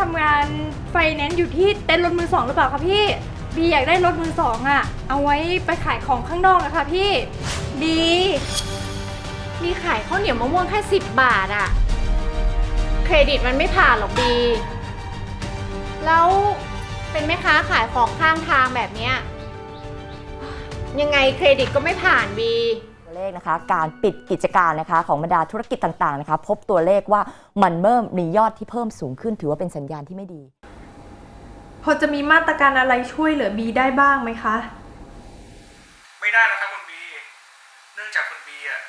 ทำงานไฟแนนซ์อยู่ที่เต็นท์รถมือสองหรือเปล่าคะพี่ บีอยากได้รถมือสองอะเอาไว้ไปขายของข้างนอกอะค่ะพี่บีมีขายข้าวเหนียวมะม่วงแค่10บบาทอะเครดิตมันไม่ผ่านหรอกบี แล้วเป็นแม่ค้าขายของข้างทางแบบเนี้ยยังไงเครดิตก็ไม่ผ่านบี เลขนะคะ การปิดกิจการนะคะของบรรดาธุรกิจต่างๆนะคะพบตัวเลขว่ามันเริ่มมียอดที่เพิ่มสูงขึ้นถือว่าเป็นสัญญาณที่ไม่ดี พอจะมีมาตรการอะไรช่วยเหลือบีได้บ้างไหมคะ ไม่ได้แล้วครับคุณบี เนื่องจากคุณบีอะ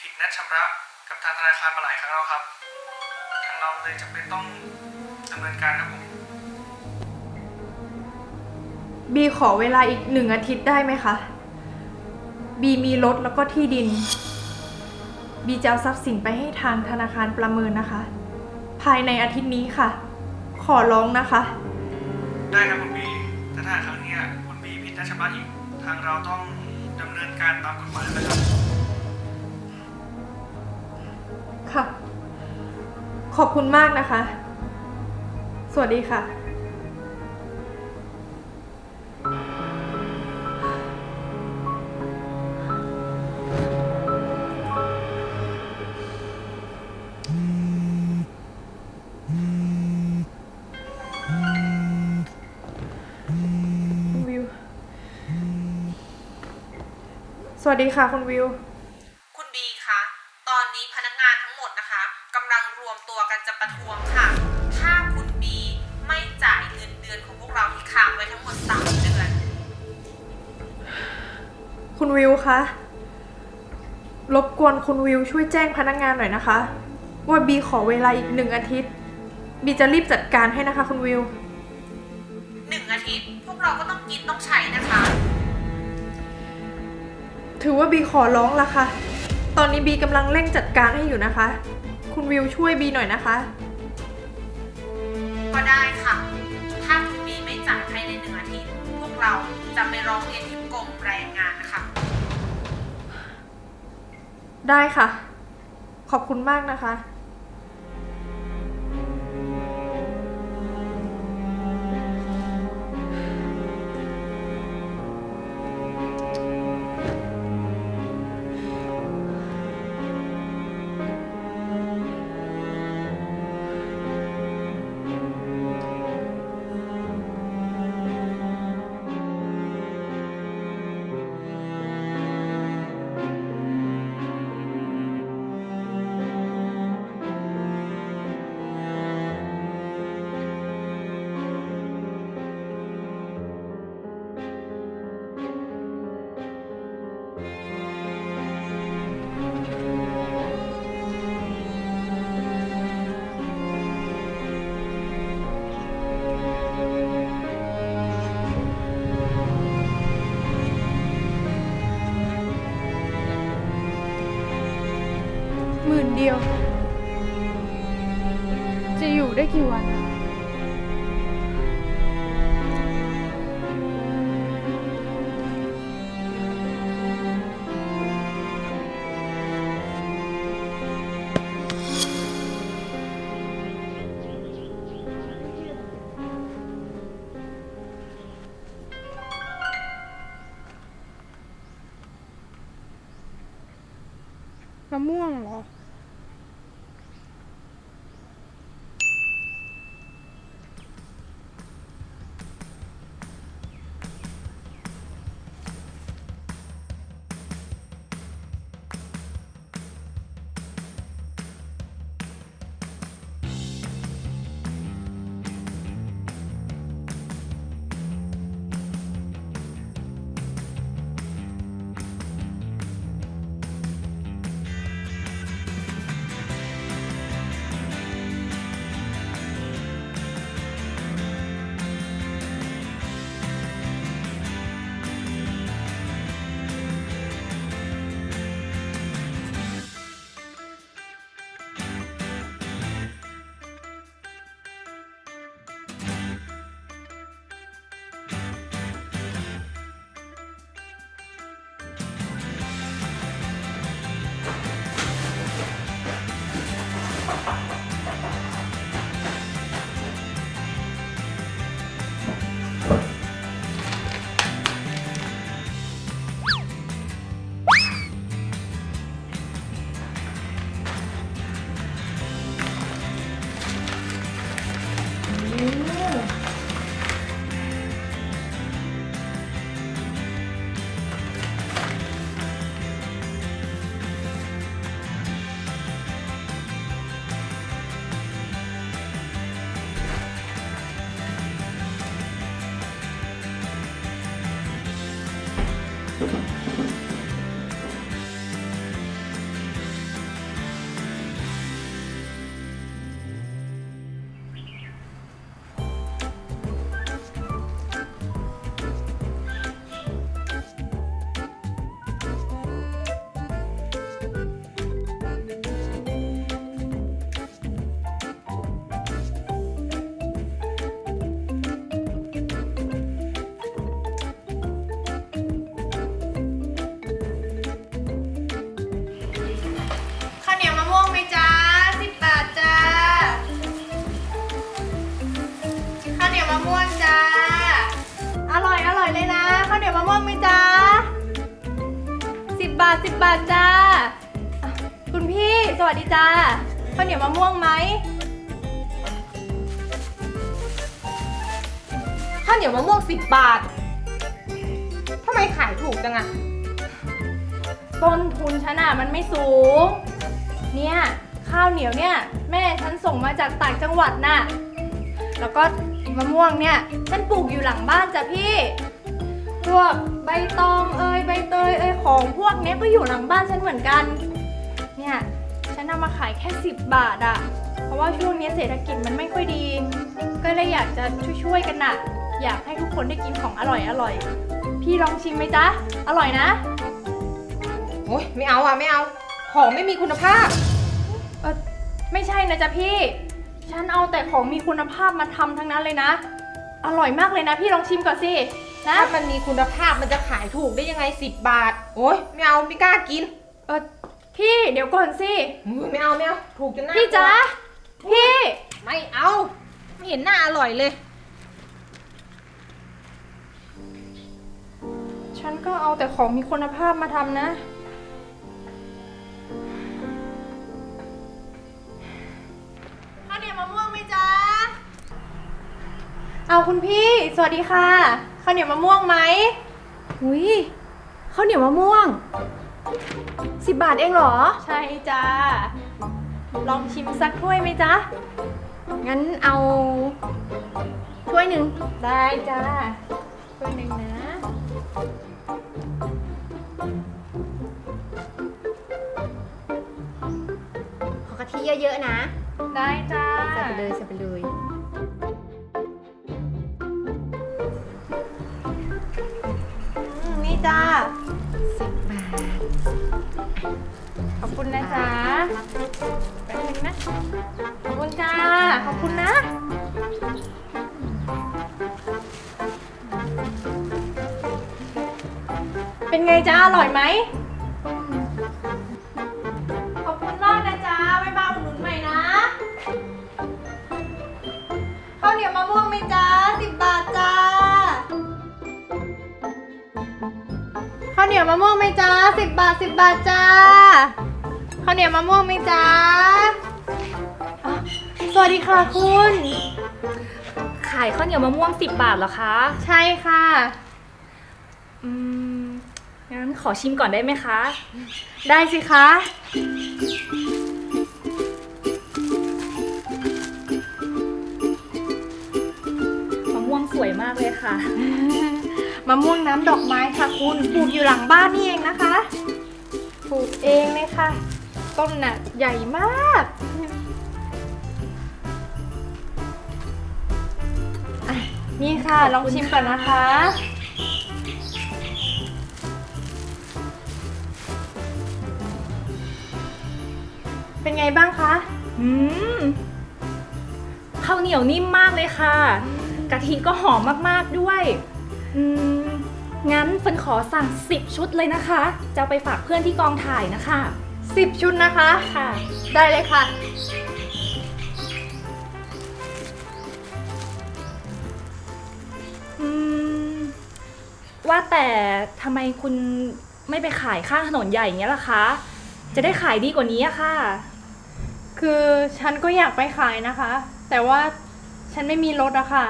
ผิดนัดชำระกับทางธนาคารมาหลายครั้งแล้วครับ ทางเราเลยจำเป็นต้องดำเนินการครับผม บีขอเวลาอีกหนึ่งอาทิตย์ได้ไหมคะ บีมีรถแล้วก็ที่ดิน บีจะเอาทรัพย์สินไปให้ทางธนาคารประเมินนะคะ ภายในอาทิตย์นี้ค่ะ ขอร้องนะคะ ได้ครับคุณบีแต่ถ้าครั้งเนี้ยคุณบีผิดนัดชำระอีก ทางเราต้องดำเนินการตามกฎหมายนะครับ ค่ะ ขอบคุณมากนะคะ สวัสดีค่ะ วัสดีค่ะคุณวิว คุณบีคะ ตอนนี้พนักงานทั้งหมดนะคะกำลังรวมตัวกันจะประท้วงค่ะ ถ้าคุณบีไม่จ่ายเงินเดือนของพวกเราที่ค้างไว้ทั้งหมดสามเดือน คุณวิวคะ รบกวนคุณวิวช่วยแจ้งพนักงานหน่อยนะคะ ว่าบีขอเวลาอีกหนึ่งอาทิตย์ บีจะรีบจัดการให้นะคะ คุณวิว หนึ่งอาทิตย์ พวกเราก็ต้องกินต้องใช้นะคะ ถือว่าบีขอร้องละค่ะ ตอนนี้บีกำลังเร่งจัดการให้อยู่นะคะ คุณวิวช่วยบีหน่อยนะคะ ก็ได้ค่ะ ถ้าคุณบีไม่จ่ายภายในหนึ่งอาทิตย์พวกเราจะไปร้องเรียนที่กรมแรงงานนะคะ ได้ค่ะ ขอบคุณมากนะคะ เดียว จะอยู่ได้กี่วัน มะม่วงเหรอาทสิบบาทจ้าอะคุณพี่สวัสดีจ้าข้าวเหนียวมะม่วงไหมข้าวเหนียวมะม่วงสิบบาททำไมขายถูกจังอะต้นทุนฉันอะมันไม่สูง เนี่ยข้าวเหนียวเนี่ย แม่ฉันส่งมาจากต่างจังหวัดน่ะ แล้วก็มะม่วงเนี่ยฉันปลูกอยู่หลังบ้านจ้ะพี่ พวกใบตองเอ้ยใบเตยเอ้ยของพวกเนี้ยก็อยู่หลังบ้านฉันเหมือนกัน เนี่ยฉันนำมาขายแค่ 10 บาทอะเพราะว่าช่วงนี้เศรษฐกิจมันไม่ค่อยดี ก็เลยอยากจะช่วยๆกันน่ะอยากให้ทุกคนได้กินของอร่อยอร่อยๆพี่ลองชิมไหมจ๊ะ อร่อยนะ โอ๊ยไม่เอาอะไม่เอา ของไม่มีคุณภาพ เออไม่ใช่นะจ๊ะพี่ ฉันเอาแต่ของมีคุณภาพมาทำทั้งนั้นเลยนะ อร่อยมากเลยนะ พี่ลองชิมก่อนสินะ ถ้ามันมีคุณภาพมันจะขายถูกได้ยังไง10บาท โอ๊ยไม่เอาไม่กล้ากิน เออพี่เดี๋ยวก่อนสิอุ๊ยไม่เอาไม่เอาถูกจนหน้าพี่จ๊ะพี่ ไม่เอา ไม่เห็นหน้าอร่อยเลย ฉันก็เอาแต่ของมีคุณภาพมาทำนะ เอาคุณพี่ สวัสดีค่ะข้าวเหนียวมะม่วงไหมหุยข้าวเหนียวมะม่วงสิบบาทเองเหรอ ใช่จ้าลองชิมสักถ้วยไหมจ๊ะงั้นเอาถ้วยหนึ่งได้จ้าถ้วยหนึ่งนะขอกะทิเยอะๆนะ ได้จ้า ใส่ไปเลยใส่ไปเลย จ้าสิบบาท ขอบคุณนะจ๊ะแป๊บนึงนะ ขอบคุณจ้า ขอบคุณนะ เป็นไงจ้าอร่อยไหม นียวมะม่วงไหมจ๊ะสิบบาทสิบบาทจ้าข้าวเหนียวมะม่วงไหมจ๊ะอะสวัสดีค่ะคุณ ขายข้าวเหนียวมะม่วง 10 บาทเหรอคะ ใช่ค่ะ อืม งั้นขอชิมก่อนได้ไหมคะ ได้สิคะ มะม่วงสวยมากเลยค่ะ มะม่วงน้ำดอกไม้ค่ะคุณปลูกอยู่หลังบ้านนี่เองนะคะปลูกเองเลยค่ะ ต้นน่ะใหญ่มากอะนี่ค่ะลองชิมก่อนนะคะ เป็นไงบ้างคะ อืมข้าวเหนียวนิ่มมากเลยค่ะ กะทิก็หอมมากๆด้วย อืม งั้นเฟินขอสั่ง 10 ชุดเลยนะคะ จะเอาไปฝากเพื่อนที่กองถ่ายนะคะ 10 ชุดนะคะ ค่ะ ได้เลยค่ะ อืม ว่าแต่ทำไมคุณไม่ไปขายข้างถนนใหญ่อย่างเงี้ยล่ะคะ จะได้ขายดีกว่านี้อะค่ะ คือฉันก็อยากไปขายนะคะ แต่ว่าฉันไม่มีรถอะค่ะ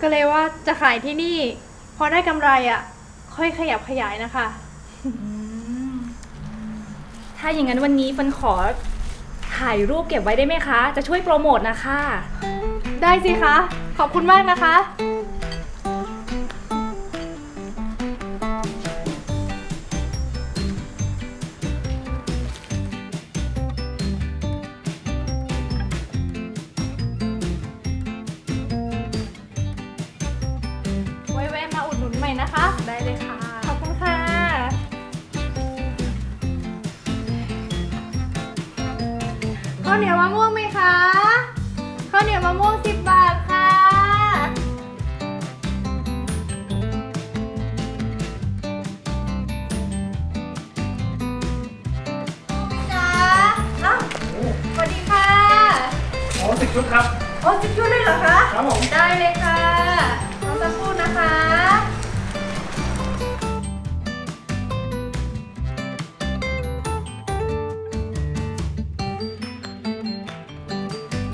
ก็เลยว่าจะขายที่นี่พ อได้กำไรอะค่อยขยับขยายนะคะ ถ้าอย่างนั้นวันนี้ฟันขอถ่ายรูปเก็บไว้ได้ไหมคะ จะช่วยโปรโมทนะคะ ได้สิคะ ขอบคุณมากนะคะ สิบชุดครับ โอ้สิบชุดเลยเหรอคะ ครับผมได้เลยค่ะรองสักครู่นะคะ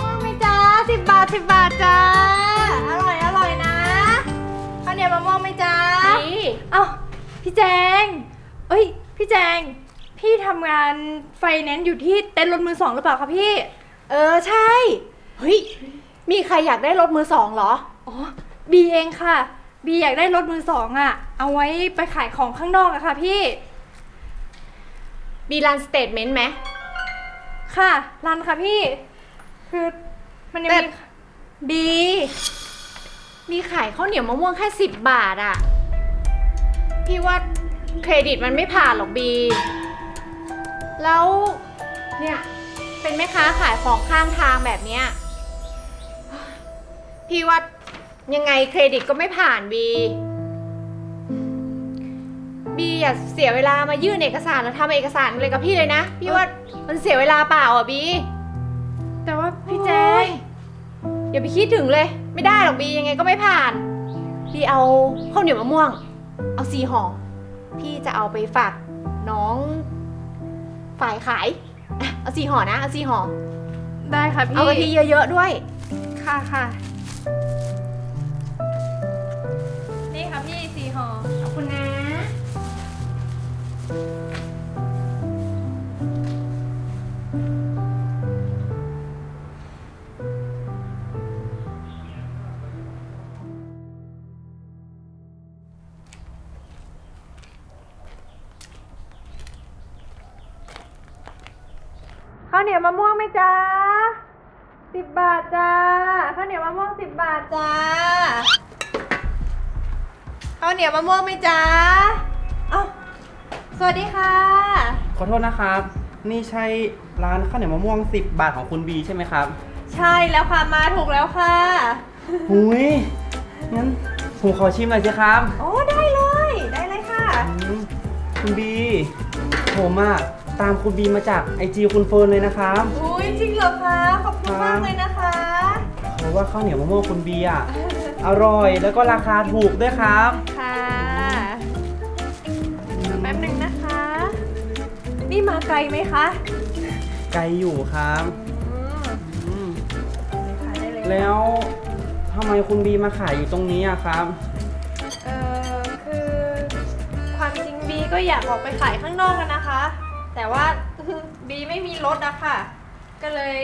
ว่างไหมจ๊ะสิบบาทสิบบาทจ้าอร่อยอร่อยนะข้าวเหนียวมะม่วงไหมจ๊ะนี่เอ้าพี่แจง เอ้ย พี่แจง พี่ทำงานไฟแนนซ์อยู่ที่เต็นท์รถมือสองหรือเปล่าคะพี่ เออใช่ เฮ้ย มีใครอยากได้รถมือสองเหรอ อ๋อ บีเองค่ะ บีอยากได้รถมือสองอะเอาไว้ไปขายของข้างนอกอะค่ะพี่ บีรันสเตทเมนต์ไหม ค่ะ รันค่ะพี่ คือมันยังแต่ มี บีมีขายข้าวเหนียวมะม่วงแค่สิบบาทอะพี่ว่าเครดิตมันไม่ผ่านหรอกบี แล้วเนี่ยเป็นแม่ค้าขายของข้างทางแบบเนี้ย พี่ว่ายังไงเครดิตก็ไม่ผ่านบี บีอย่าเสียเวลามายื่นเอกสารแล้วทำเอกสารอะไรกับพี่เลยนะ พี่ว่ามันเสียเวลาเปล่าอะบี แต่ว่าพี่แจงอย่าไปคิดถึงเลย ไม่ได้หรอกบียังไงก็ไม่ผ่านพี่เอาข้าวเหนียวมะม่วง เอาสีห่อพี่จะเอาไปฝากน้องฝ่ายขายอะเอาสีห่อนะเอาสีห่อได้ค่ะพี่เอากะทิเยอะๆด้วย ค่ะค่ะ เหนียวมะม่วงไหมจ้าสิบบาทจ้าข้าวเหนียวมะม่วงสิบบาทจ้าข้าวเหนียวมะม่วงไหมจ้าเอ้าสวัสดีค่ะ ขอโทษนะครับ นี่ใช่ร้านข้าวเหนียวมะม่วง 10 บาทของคุณบีใช่ไหมครับใช่แล้วค่ะมาถูกแล้วค่ะ หุยงั้นผมขอชิมหน่อยสิครับโอ้ได้เลยได้เลยค่ะอืมคุณบีผมอะ ตามคุณบีมาจากไอจีคุณเฟิร์นเลยนะครับอุ้ยจริงเหรอคะ ขอบคุณมากเลยนะคะเพราะว่าข้าวเหนียวมะม่วงคุณบีอะอร่อยแล้วก็ราคาถูกด้วยครับ ค่ะแป๊บหนึ่งนะคะ นี่มาไกลไหมคะ ไกลอยู่ครับอืมอืมได้เลยค่ะแล้วทำไมคุณบีมาขายอยู่ตรงนี้อะครับ เออคือความจริงบีก็อยากออกไปขายข้างนอกกันนะคะ แต่ว่า บีไม่มีรถอะค่ะ ก็เลย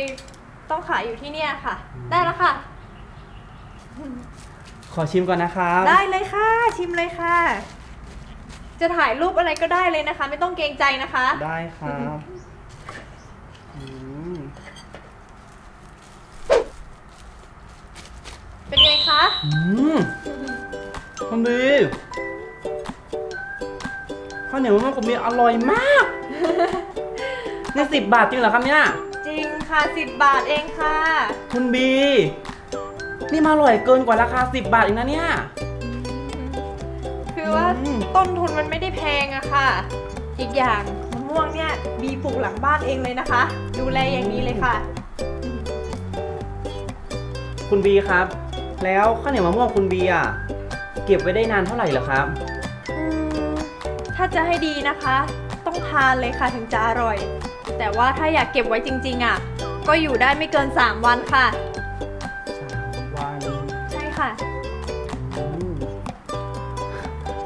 ต้องขายอยู่ที่เนี่ยค่ะ ได้แล้วค่ะ ขอชิมก่อนนะครับ ได้เลยค่ะ ชิมเลยค่ะ จะถ่ายรูปอะไรก็ได้เลยนะคะ ไม่ต้องเกรงใจนะคะ ได้ครับอืมเป็นไงคะ อืมคุณบีข้าวเหนียวมะม่วงคุณบีอร่อยมาก นี่สิบบาทจริงเหรอครับเนี่ย จริงค่ะสิบบาทเองค่ะ คุณบี นี่มาอร่อยเกินกว่าราคา 10 บาทอีกนะเนี่ย คือว่าอืม ต้นทุนมันไม่ได้แพงอะค่ะ อีกอย่างมะม่วงเนี่ยบีปลูกหลังบ้านเองเลยนะคะ ดูแลอย่างนี้เลยค่ะ คุณบีครับ แล้วข้าวเหนียวมะม่วงคุณบีอะ เก็บไว้ได้นานเท่าไหร่เหรอครับ อืมถ้าจะให้ดีนะคะต้องทานเลยค่ะถึงจะอร่อย แต่ว่าถ้าอยากเก็บไว้จริง ๆอะก็อยู่ได้ไม่เกิน 3 วันค่ะวันใช่ค่ะ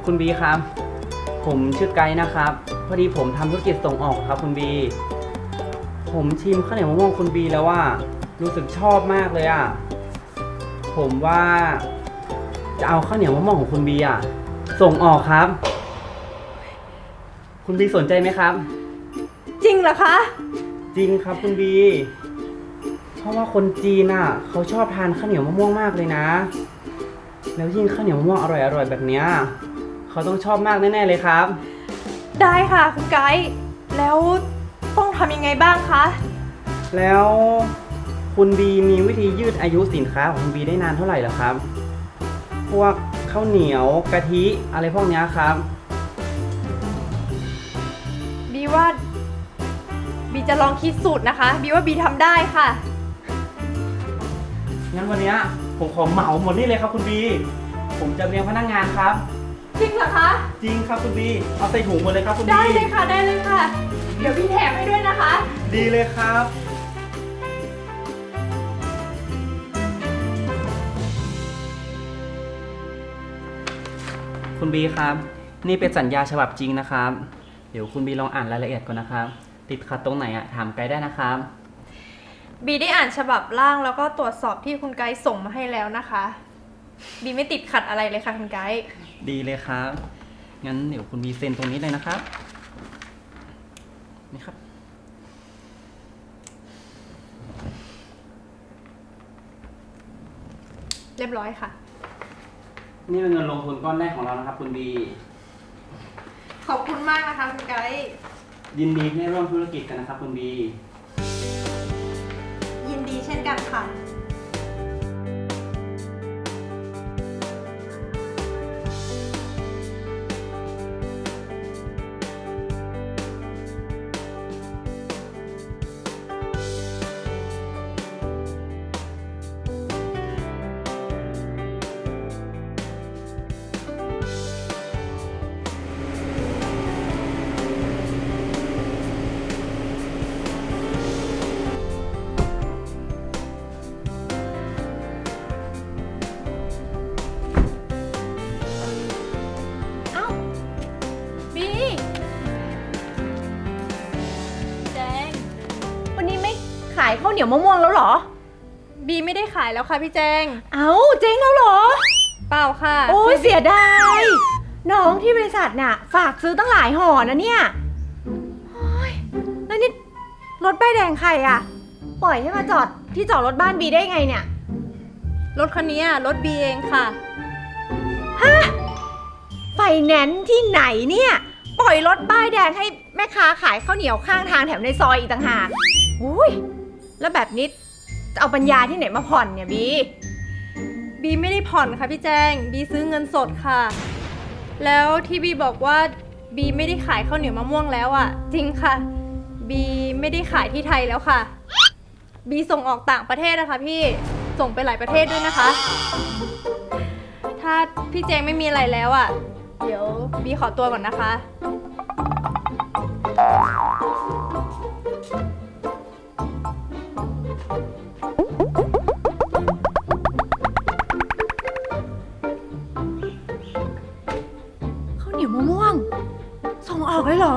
คุณบีครับ ผมชื่อไกด์นะครับ พอดีผมทำธุรกิจส่งออกครับ คุณบี ผมชิมข้าวเหนียวมะม่วงคุณบีแล้วว่า รู้สึกชอบมากเลยอะ ผมว่า จะเอาข้าวเหนียวมะม่วงของคุณบีอะ ส่งออกครับ คุณบีสนใจไหมครับ จริงเหรอคะ จริงครับคุณบี เพราะว่าคนจีนอะเขาชอบทานข้าวเหนียวมะม่วงมากเลยนะ แล้วยิ่งข้าวเหนียวมะม่วงอร่อยๆแบบเนี้ยเขาต้องชอบมากแน่ๆเลยครับ ได้ค่ะคุณไกด์แล้วต้องทำยังไงบ้างคะ แล้วคุณบีมีวิธียืดอายุสินค้าของคุณบีได้นานเท่าไหร่เหรอครับ พวกข้าวเหนียวกะทิอะไรพวกเนี้ยครับบี จะลองคิดสูตรนะคะ บีว่าบีทำได้ค่ะ งั้นวันนี้ผมขอเหมาหมดนี่เลยครับคุณบี ผมจะเรียงพนักงานครับ จริงเหรอคะ จริงครับคุณบี เอาใส่ถุงหมดเลยครับคุณบีได้เลยค่ะได้เลยค่ะ เดี๋ยวบีแถมให้ด้วยนะคะ ดีเลยครับ คุณบีครับ นี่เป็นสัญญาฉบับจริงนะครับ เดี๋ยวคุณบีลองอ่านรายละเอียดก่อนนะครับ ติดขัดตรงไหนอะถามไกด์ได้นะครับ บีได้อ่านฉบับร่างแล้วก็ตรวจสอบที่คุณไกด์ส่งมาให้แล้วนะคะ บีไม่ติดขัดอะไรเลยค่ะคุณไกด์ดีเลยครับ งั้นเดี๋ยวคุณบีเซ็นตรงนี้เลยนะครับ นี่ครับ เรียบร้อยค่ะ นี่เป็นเงินลงทุนก้อนแรกของเรานะครับ คุณบี ขอบคุณมากนะคะคุณไกด์ ยินดีที่ได้ร่วมธุรกิจกันนะครับคุณบี ยินดีเช่นกันค่ะายข้าวเหนียวมะม่วงแล้วเหรอ บีไม่ได้ขายแล้วค่ะพี่แจง เอ้าเจ๊งแล้วเหรอ เปล่าค่ะโอ้ยคือเสียดาย น้องที่บริษัทน่ะ ฝากซื้อตั้งหลายห่อนะเนี่ยโอ้ยแล้วนี่รถป้ายแดงใครอะปล่อยให้มาจอดที่จอดรถบ้านบีได้ไงเนี่ย รถคันนี้อะรถบีเองค่ะ ไฟแนนซ์ที่ไหนเนี่ย ปล่อยรถป้ายแดงให้แม่ค้าขายข้าวเหนียวข้างทางแถมในซอยอีกต่างหากอุ้ย แล้วแบบนี้จะเอาปัญญาที่ไหนมาผ่อนเนี่ยบีบีไม่ได้ผ่อนค่ะพี่แจงบีซื้อเงินสดค่ะ แล้วที่บีบอกว่าบีไม่ได้ขายข้าวเหนียวมะม่วงแล้วอะ่ะ จริงค่ะ บีไม่ได้ขายที่ไทยแล้วค่ะ บีส่งออกต่างประเทศนะคะพี่ ส่งไปหลายประเทศด้วยนะคะ ถ้าพี่แจงไม่มีอะไรแล้วอะ่ะ เดี๋ยวบีขอตัวก่อนนะคะ ส่งออกเลยเหรอ